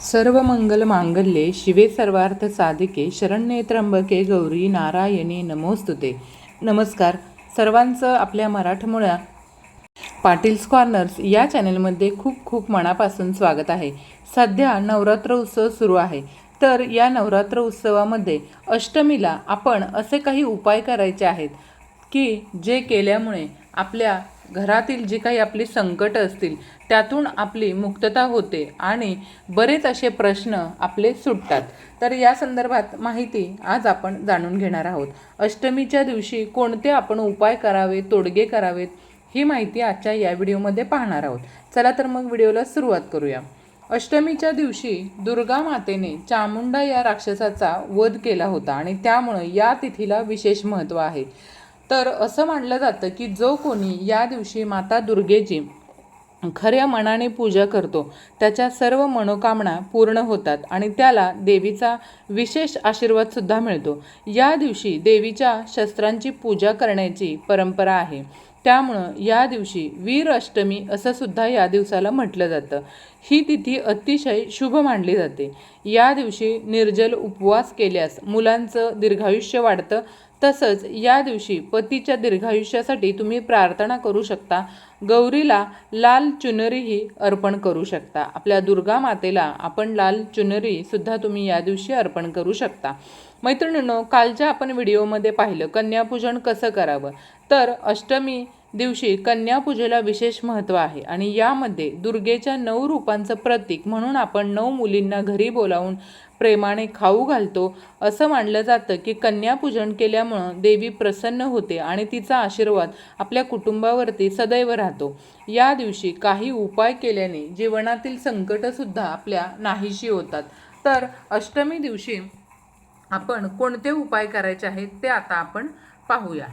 सर्व मंगल मांगल्ये शिवे सर्वार्थ साधिके शरण्ये त्र्यंबके गौरी नारायणी नमोस्तुते. नमस्कार. सर्वांचं आपल्या मराठमोळ्या पाटील्स कॉर्नर्स या चॅनलमध्ये खूप खूप मनापासून स्वागत आहे. सध्या नवरात्र उत्सव सुरू आहे. तर या नवरात्र उत्सवामध्ये अष्टमीला आपण असे काही उपाय करायचे आहेत की जे केल्यामुळे आपल्या घरातील जी काही आपली संकट असतील त्यातून आपली मुक्तता होते आणि बरेच असे प्रश्न आपले सुटतात. तर या संदर्भात माहिती आज आपण जाणून घेणार आहोत. अष्टमीच्या दिवशी कोणते आपण उपाय करावे तोडगे करावेत ही माहिती आजच्या या व्हिडिओमध्ये पाहणार आहोत. चला तर मग व्हिडिओला सुरुवात करूया. अष्टमीच्या दिवशी दुर्गा मातेने चामुंडा या राक्षसाचा वध केला होता आणि त्यामुळं या तिथीला विशेष महत्त्व आहे. तर असं मानलं जातं की जो कोणी या दिवशी माता दुर्गेची खऱ्या मनाने पूजा करतो त्याच्या सर्व मनोकामना पूर्ण होतात आणि त्याला देवीचा विशेष आशीर्वादसुद्धा मिळतो. या दिवशी देवीच्या शस्त्रांची पूजा करण्याची परंपरा आहे. त्यामुळं या दिवशी वीर अष्टमी असं सुद्धा या दिवसाला म्हटलं जातं. ही तिथी अतिशय शुभ मानली जाते. या दिवशी निर्जल उपवास केल्यास मुलांचं दीर्घायुष्य वाढतं तसंच या दिवशी पतीच्या दीर्घायुष्यासाठी तुम्ही प्रार्थना करू शकता. गौरीला लाल चुनरीही अर्पण करू शकता. आपल्या दुर्गा मातेला आपण लाल चुनरीसुद्धा तुम्ही या दिवशी अर्पण करू शकता. मैत्रिणींनो कालच्या आपण व्हिडिओमध्ये पाहिलं कन्यापूजन कसं करावं? तर अष्टमी दिवशी कन्यापूजेला विशेष महत्त्व आहे आणि यामध्ये दुर्गेच्या नऊ रूपांचं प्रतीक म्हणून आपण नऊ मुलींना घरी बोलावून प्रेमाने खाऊ घालतो. असं मानलं जातं की कन्यापूजन केल्यामुळं देवी प्रसन्न होते आणि तिचा आशीर्वाद आपल्या कुटुंबावरती सदैव राहतो. या दिवशी काही उपाय केल्याने जीवनातील संकटसुद्धा आपल्या नाहीशी होतात. तर अष्टमी दिवशी आपण कोणते उपाय करायचे आहेत ते आता आपण पाहूया.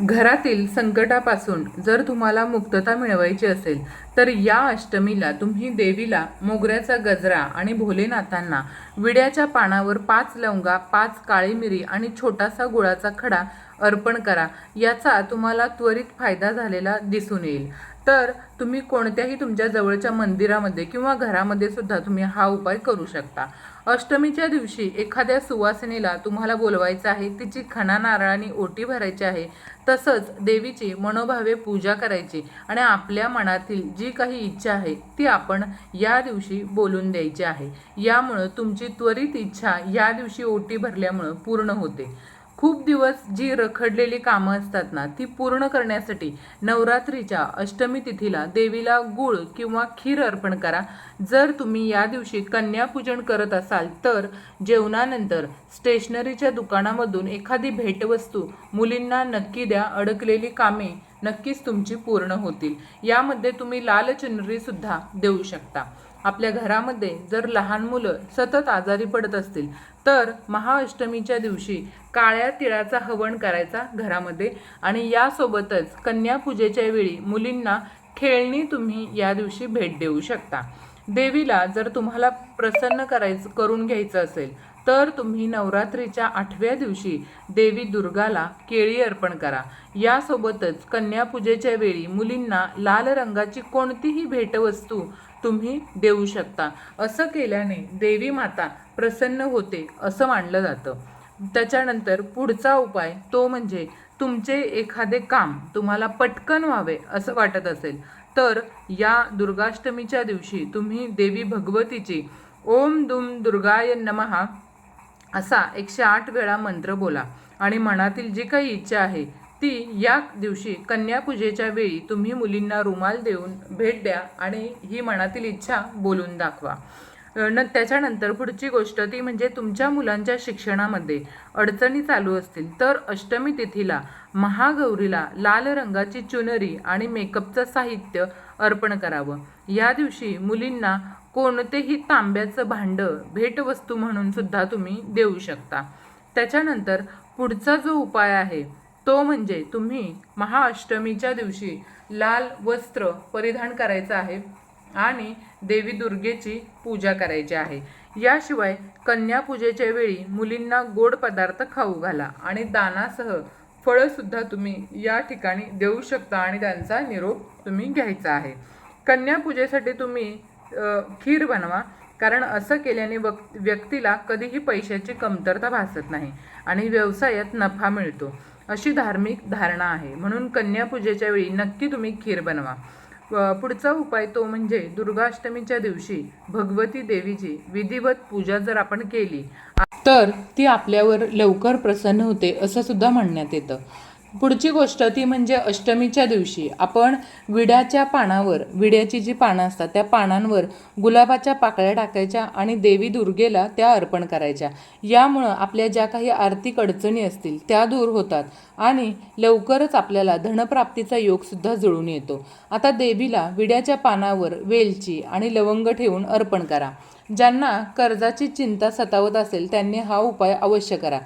घरातील संकटापासून जर तुम्हाला मुक्तता मिळवायची असेल तर या अष्टमीला तुम्ही देवीला मोगऱ्याचा गजरा आणि भोलेनाथांना विड्याच्या पानावर पाच लवंगा पाच काळी मिरी आणि छोटासा गुळाचा खडा अर्पण करा. याचा तुम्हाला त्वरित फायदा झालेला दिसून येईल. तर तुम्ही कोणत्याही तुमच्या जवळच्या मंदिरामध्ये किंवा घरामध्ये सुद्धा तुम्ही हा उपाय करू शकता. अष्टमीच्या दिवशी एखाद्या सुवासिनीला तुम्हाला बोलवायचं आहे तिची खणा नारळाने ओटी भरायची आहे तसंच देवीची मनोभावे पूजा करायची आणि आपल्या मनातील जी काही इच्छा आहे ती आपण या दिवशी बोलून द्यायची आहे. यामुळं तुमची त्वरित इच्छा या दिवशी ओटी भरल्यामुळं पूर्ण होते. खूप दिवस जी रखडलेली कामं असतात ना ती पूर्ण करण्यासाठी नवरात्रीच्या अष्टमी तिथीला देवीला गुळ किंवा खीर अर्पण करा. जर तुम्ही या दिवशी कन्यापूजन करत असाल तर जेवणानंतर स्टेशनरीच्या दुकानामधून एखादी भेटवस्तू मुलींना नक्की द्या. अडकलेली कामे नक्कीच तुमची पूर्ण होतील. यामध्ये तुम्ही लाल चुनरीसुद्धा देऊ शकता. आपल्या घरामध्ये जर लहान मुलं सतत आजारी पडत असतील तर महाअष्टमीच्या दिवशी काळ्या तिळाचा हवन करायचा घरामध्ये आणि यासोबतच कन्यापूजेच्या वेळी मुलींना खेळणी तुम्ही या दिवशी भेट देऊ शकता. देवीला जर तुम्हाला प्रसन्न करायचं करून घ्यायचं असेल तर तुम्ही नवरात्रीच्या आठव्या दिवशी देवी दुर्गाला केळी अर्पण करा. यासोबतच कन्यापूजेच्या वेळी मुलींना लाल रंगाची कोणतीही भेटवस्तू तुम्ही देऊ शकता. असं केल्याने देवी माता प्रसन्न होते असं मानलं जातं. त्याच्यानंतर पुढचा उपाय तो म्हणजे तुमचे एखादे काम तुम्हाला पटकन व्हावे असं वाटत असेल तर या दुर्गाष्टमीच्या दिवशी तुम्ही देवी भगवतीची ओम दुम दुर्गाय नमहा असा एकशे आठ वेळा मंत्र बोला. आणि मनातील जी काही इच्छा आहे ती या दिवशी कन्यापूजेच्या वेळी तुम्ही मुलींना रुमाल देऊन भेट द्या आणि ही मनातील इच्छा बोलून दाखवा. न त्याच्यानंतर पुढची गोष्ट ती म्हणजे तुमच्या मुलांच्या शिक्षणामध्ये अडचणी चालू असतील. तर अष्टमी तिथीला महागौरीला लाल रंगाची चुनरी आणि मेकअपचं साहित्य अर्पण करावं. या दिवशी मुलींना कोणतेही तांब्याचं भांडं भेटवस्तू म्हणून सुद्धा तुम्ही देऊ शकता. त्याच्यानंतर पुढचा जो उपाय आहे तो म्हणजे तुम्ही महाअष्टमीच्या दिवशी लाल वस्त्र परिधान करायचं आहे आणि देवी दुर्गेची पूजा करायची आहे. याशिवाय कन्यापूजेच्या वेळी मुलींना गोड पदार्थ खाऊ घाला आणि दानासह फळंसुद्धा तुम्ही या ठिकाणी देऊ शकता आणि त्यांचा निरोप तुम्ही घ्यायचा आहे. कन्यापूजेसाठी तुम्ही खीर बनवा कारण असं केल्याने वक व्यक्तीला कधीही पैशाची कमतरता भासत नाही आणि व्यवसायात नफा मिळतो. अशी धार्मिक धारणा आहे. म्हणून कन्यापूजेच्या वेळी नक्की तुम्ही खीर बनवा. पुढचा उपाय तो म्हणजे दुर्गाष्टमीच्या दिवशी भगवती देवीची विधिवत पूजा जर आपण केली तर ती आपल्यावर लवकर प्रसन्न होते असं सुद्धा म्हणण्यात येतं. पुढची गोष्ट ती म्हणजे अष्टमीच्या दिवशी. आपण विड्याच्या पानावर विड्याची जी पानं असतात त्या पानांवर गुलाबाच्या पाकळ्या टाकायच्या आणि देवी दुर्गेला त्या अर्पण करायच्या. यामुळं आपल्या ज्या काही आर्थिक अडचणी असतील त्या दूर होतात आणि लवकरच आपल्याला धनप्राप्तीचा योगसुद्धा जुळून येतो. आता देवीला विड्याच्या पानावर वेलची आणि लवंग ठेवून अर्पण करा. ज्यांना कर्जाची चिंता सतावत असेल त्यांनी हा उपाय अवश्य करा.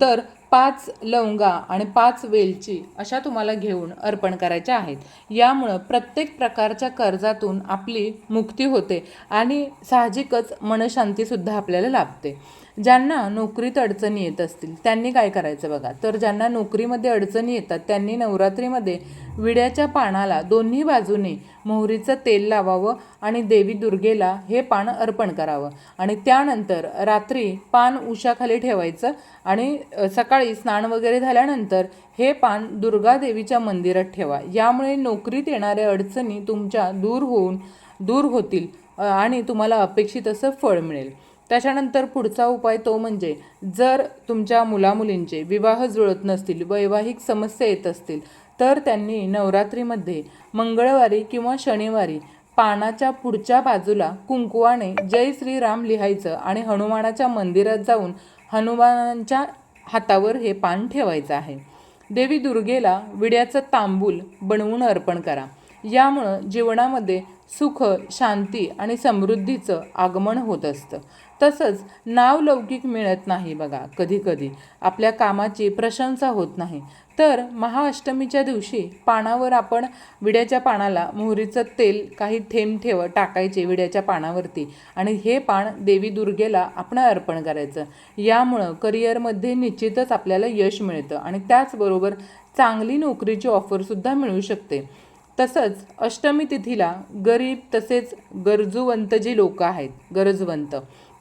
तर पाच लवंगा आणि पाच वेलची अशा तुम्हाला घेऊन अर्पण करायच्या आहेत. यामुळं प्रत्येक प्रकारच्या कर्जातून आपली मुक्ती होते आणि साहजिकच मनशांतीसुद्धा आपल्याला लाभते. ज्यांना नोकरीत अडचणी येत असतील त्यांनी काय करायचं बघा? तर ज्यांना नोकरीमध्ये अडचणी येतात त्यांनी नवरात्रीमध्ये विड्याच्या पानाला दोन्ही बाजूने मोहरीचं तेल लावावं आणि देवी दुर्गेला हे पान अर्पण करावं. आणि त्यानंतर रात्री पान उशाखाली ठेवायचं आणि सकाळी स्नान वगैरे झाल्यानंतर हे पान दुर्गा देवीच्या मंदिरात ठेवा. यामुळे नोकरीत येणाऱ्या अडचणी तुमच्या दूर होऊन दूर होतील आणि तुम्हाला अपेक्षित असं फळ मिळेल. त्याच्यानंतर पुढचा उपाय तो म्हणजे जर तुमच्या मुलामुलींचे विवाह जुळत नसतील वैवाहिक समस्या येत असतील तर त्यांनी नवरात्रीमध्ये मंगळवारी किंवा शनिवारी पानाच्या पुढच्या बाजूला कुंकुवाने जय श्रीराम लिहायचं आणि हनुमानाच्या मंदिरात जाऊन हनुमानांच्या हातावर हे पान ठेवायचं आहे. देवी दुर्गेला विड्याचं तांबूल बनवून अर्पण करा. यामुळं जीवनामध्ये सुख शांती आणि समृद्धीचं आगमन होत असतं. तसंच नाव लौकिक मिळत नाही बघा कधीकधी. आपल्या कामाची प्रशंसा होत नाही. तर महाअष्टमीच्या दिवशी पानावर आपण विड्याच्या पानाला मोहरीचं तेल काही थेंब ठेव टाकायचे विड्याच्या पानावरती आणि हे पान देवी दुर्गेला आपण अर्पण करायचं. यामुळं करिअरमध्ये निश्चितच आपल्याला यश मिळतं आणि त्याचबरोबर चांगली नोकरीची ऑफरसुद्धा मिळू शकते. तसंच अष्टमी तिथीला गरीब तसेच गरजूवंत जी लोक आहेत गरजवंत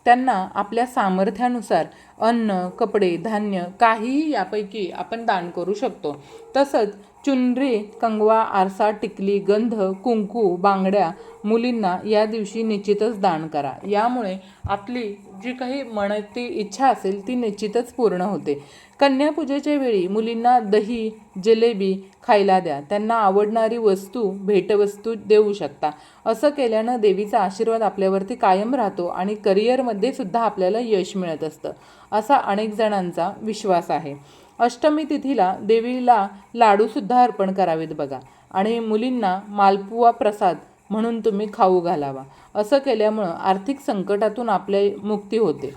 त्यांना आपल्या सामर्थ्यानुसार अन्न कपडे धान्य काहीही यापैकी आपण दान करू शकतो. तसंच चुनरी कंगवा आरसा टिकली गंध कुंकू बांगड्या मुलींना या दिवशी निश्चितच दान करा. यामुळे आपली जी काही मनाची इच्छा असेल ती निश्चितच पूर्ण होते. कन्यापूजेच्या वेळी मुलींना दही जिलेबी खायला द्या. त्यांना आवडणारी वस्तू भेटवस्तू देऊ शकता. असं केल्यानं देवीचा आशीर्वाद आपल्यावरती कायम राहतो आणि करिअरमध्ये सुद्धा आपल्याला यश मिळत असतं असा अनेक जणांचा विश्वास आहे. अष्टमी तिथीला देवीला लाडूसुद्धा अर्पण करावेत बघा. आणि मुलींना मालपुवा प्रसाद म्हणून तुम्ही खाऊ घालावा. असं केल्यामुळं आर्थिक संकटातून आपल्या मुक्ती होते.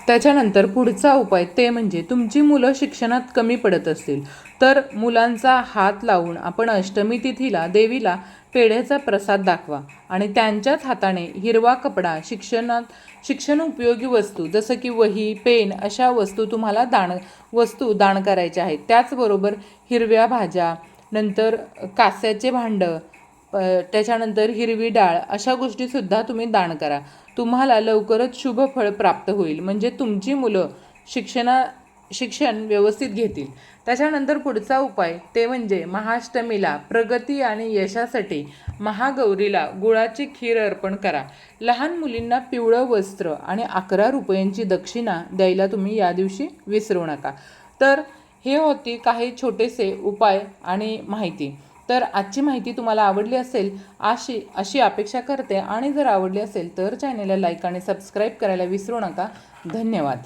त्याच्यानंतर पुढचा उपाय ते म्हणजे तुमची मुलं शिक्षणात कमी पडत असतील तर मुलांचा हात लावून आपण अष्टमी तिथीला देवीला पेढ्याचा प्रसाद दाखवा आणि त्यांच्याच हाताने हिरवा कपडा शिक्षणात शिक्षण उपयोगी वस्तू जसं की वही पेन अशा वस्तू तुम्हाला दान वस्तू दान करायच्या आहेत. त्याचबरोबर हिरव्या भाज्या नंतर कास्याचे भांडं त्याच्यानंतर हिरवी डाळ अशा गोष्टीसुद्धा तुम्ही दान करा. तुम्हाला लवकरच शुभ फळ प्राप्त होईल. म्हणजे तुमची मुलं शिक्षणा शिक्षण व्यवस्थित घेतील. त्याच्यानंतर पुढचा उपाय ते म्हणजे महाअष्टमीला प्रगती आणि यशासाठी महागौरीला गुळाची खीर अर्पण करा. लहान मुलींना पिवळं वस्त्र आणि अकरा रुपयांची दक्षिणा द्यायला तुम्ही या दिवशी विसरू नका. तर हे होती काही छोटेसे उपाय आणि माहिती. तर आजची माहिती तुम्हाला आवडली असेल अशी अशी अपेक्षा करते. आणि जर आवडली असेल तर चॅनेलला लाईक आणि सबस्क्राईब करायला विसरू नका. धन्यवाद.